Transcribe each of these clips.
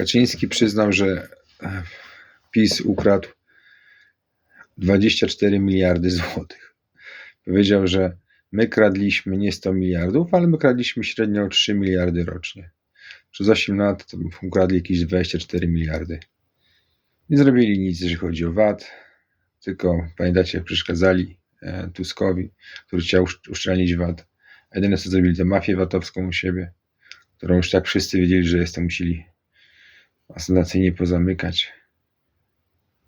Kaczyński przyznał, że e, PiS ukradł 24 miliardy złotych. Powiedział, że my kradliśmy nie 100 miliardów, ale my kradliśmy średnio 3 miliardy rocznie. Przez 8 lat to ukradli jakieś 24 miliardy. Nie zrobili nic, jeżeli chodzi o VAT, tylko pamiętacie, jak przeszkadzali e, Tuskowi, który chciał usz- uszczelnić VAT. A jedyne co zrobili, to mafię VAT-owską u siebie, którą już tak wszyscy wiedzieli, że jest to musieli ostentacyjnie pozamykać.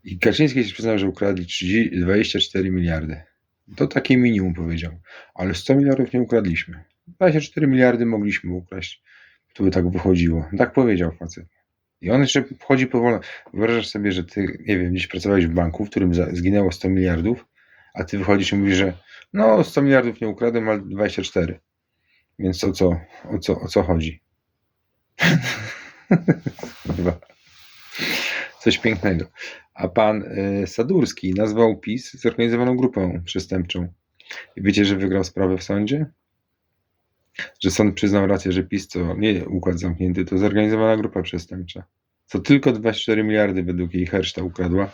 I Kaczyński się przyznał, że ukradli 30, 24 miliardy. To takie minimum powiedział. Ale 100 miliardów nie ukradliśmy. 24 miliardy mogliśmy ukraść. To by tak wychodziło. Tak powiedział facet. I on jeszcze wchodzi powoli. Wyobrażasz sobie, że ty, nie wiem, gdzieś pracowałeś w banku, w którym zginęło 100 miliardów, a ty wychodzisz i mówisz, że no 100 miliardów nie ukradłem, ale 24. Więc o co, o co, o co chodzi? Chyba. Coś pięknego. A pan y, Sadurski nazwał PiS zorganizowaną grupą przestępczą. I wiecie, że wygrał sprawę w sądzie? Że sąd przyznał rację, że PiS to nie układ zamknięty, to zorganizowana grupa przestępcza. Co tylko 24 miliardy według jej herszta ukradła,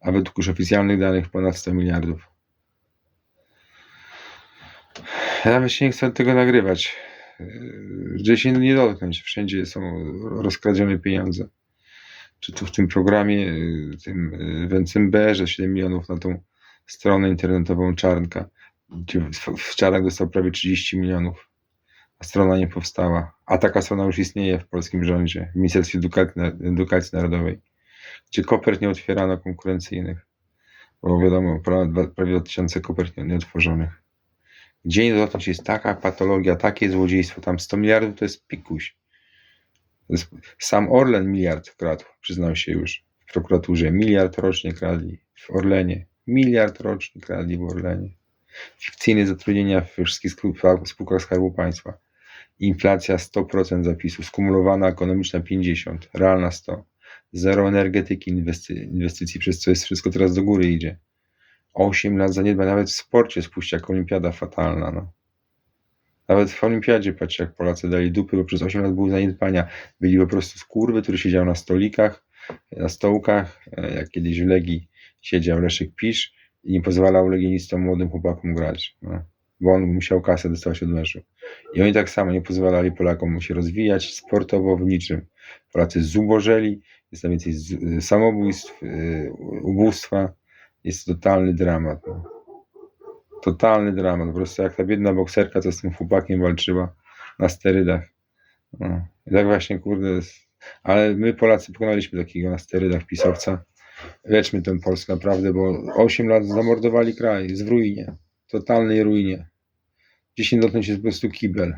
a według już oficjalnych danych ponad 100 miliardów. Ja nawet się nie chcę tego nagrywać. Gdzie się nie dotknąć. Wszędzie są rozkradzione pieniądze. Czy tu w tym programie, yy, tym yy, Wencemberze 7 milionów na tą stronę internetową Czarnka, w- Czarnek dostał prawie 30 milionów, a strona nie powstała. A taka strona już istnieje w polskim rządzie, w Ministerstwie Edukacji, Edukacji Narodowej, gdzie kopert nie otwierano konkurencyjnych, bo wiadomo, prawie 2000 kopert nie- nieotworzonych. Gdzie nie dotknąć jest taka patologia, takie złodziejstwo, tam 100 miliardów to jest pikuś. To sam Orlen miliard kradł, przyznał się już w prokuraturze. Miliard rocznie kradli w Orlenie. Miliard rocznie kradli w Orlenie. Fikcyjne zatrudnienia w wszystkich spółkach Skarbu Państwa. Inflacja 100% zapisu, skumulowana ekonomiczna 50, realna 100. Zero energetyki, inwesty, inwestycji, przez co jest wszystko teraz do góry idzie. 8 lat zaniedbań, nawet w sporcie spuści jak olimpiada fatalna. No. Nawet w olimpiadzie, patrzcie jak Polacy dali dupy, bo przez 8 lat były zaniedbania. Byli po prostu skurwy, który siedział na stolikach, na stołkach, e, jak kiedyś w Legii siedział Leszek Pisz i nie pozwalał legionistom młodym chłopakom grać. No. Bo on musiał kasę dostawać od meczu. I oni tak samo nie pozwalali Polakom się rozwijać sportowo w niczym. Polacy zubożeli, jest najwięcej z- samobójstw, yy, ubóstwa. Jest totalny dramat. No. Totalny dramat. Po prostu jak ta biedna bokserka, co z tym chłopakiem walczyła na sterydach. No. I tak właśnie, kurde, jest. ale my Polacy pokonaliśmy takiego na sterydach pisowca. Leczmy tę Polskę naprawdę, bo 8 lat zamordowali kraj, jest w ruinie. Totalnej ruinie. Gdzieś nie dotknąć jest po prostu kibel.